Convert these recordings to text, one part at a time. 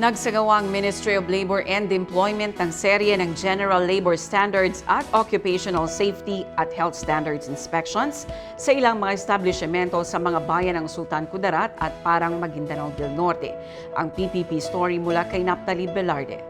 Nagsagawa ang Ministry of Labor and Employment ng serye ng General Labor Standards at Occupational Safety at Health Standards Inspections sa ilang mga establishmento sa mga bayan ng Sultan Kudarat at Parang Maguindanao del Norte. Ang PPP story mula kay Naptali Velarde.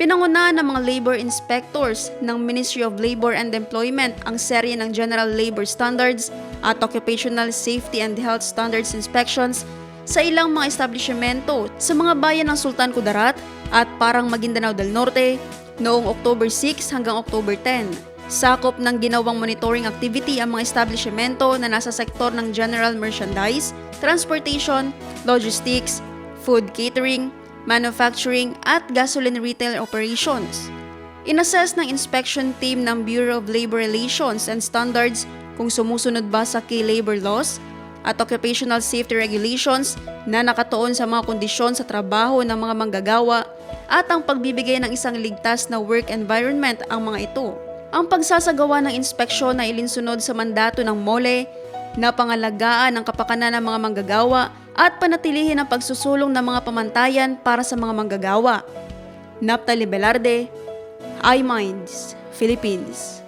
Pinangunahan ng mga labor inspectors ng Ministry of Labor and Employment ang serye ng General Labor Standards at Occupational Safety and Health Standards Inspections sa ilang mga establishmento sa mga bayan ng Sultan Kudarat at Parang Maguindanao del Norte noong October 6 hanggang October 10. Sakop ng ginawang monitoring activity ang mga establishmento na nasa sektor ng general merchandise, transportation, logistics, food catering, manufacturing at gasoline retail operations. Inassess ng inspection team ng Bureau of Labor Relations and Standards kung sumusunod ba sa key labor laws at occupational safety regulations na nakatuon sa mga kondisyon sa trabaho ng mga manggagawa at ang pagbibigay ng isang ligtas na work environment ang mga ito. Ang pagsasagawa ng inspeksyon na ilinsunod sa mandato ng MOLE na pangalagaan ang kapakanan ng mga manggagawa at panatilihin ang pagsusulong ng mga pamantayan para sa mga manggagawa. Naptali Velarde, iMinds, Philippines.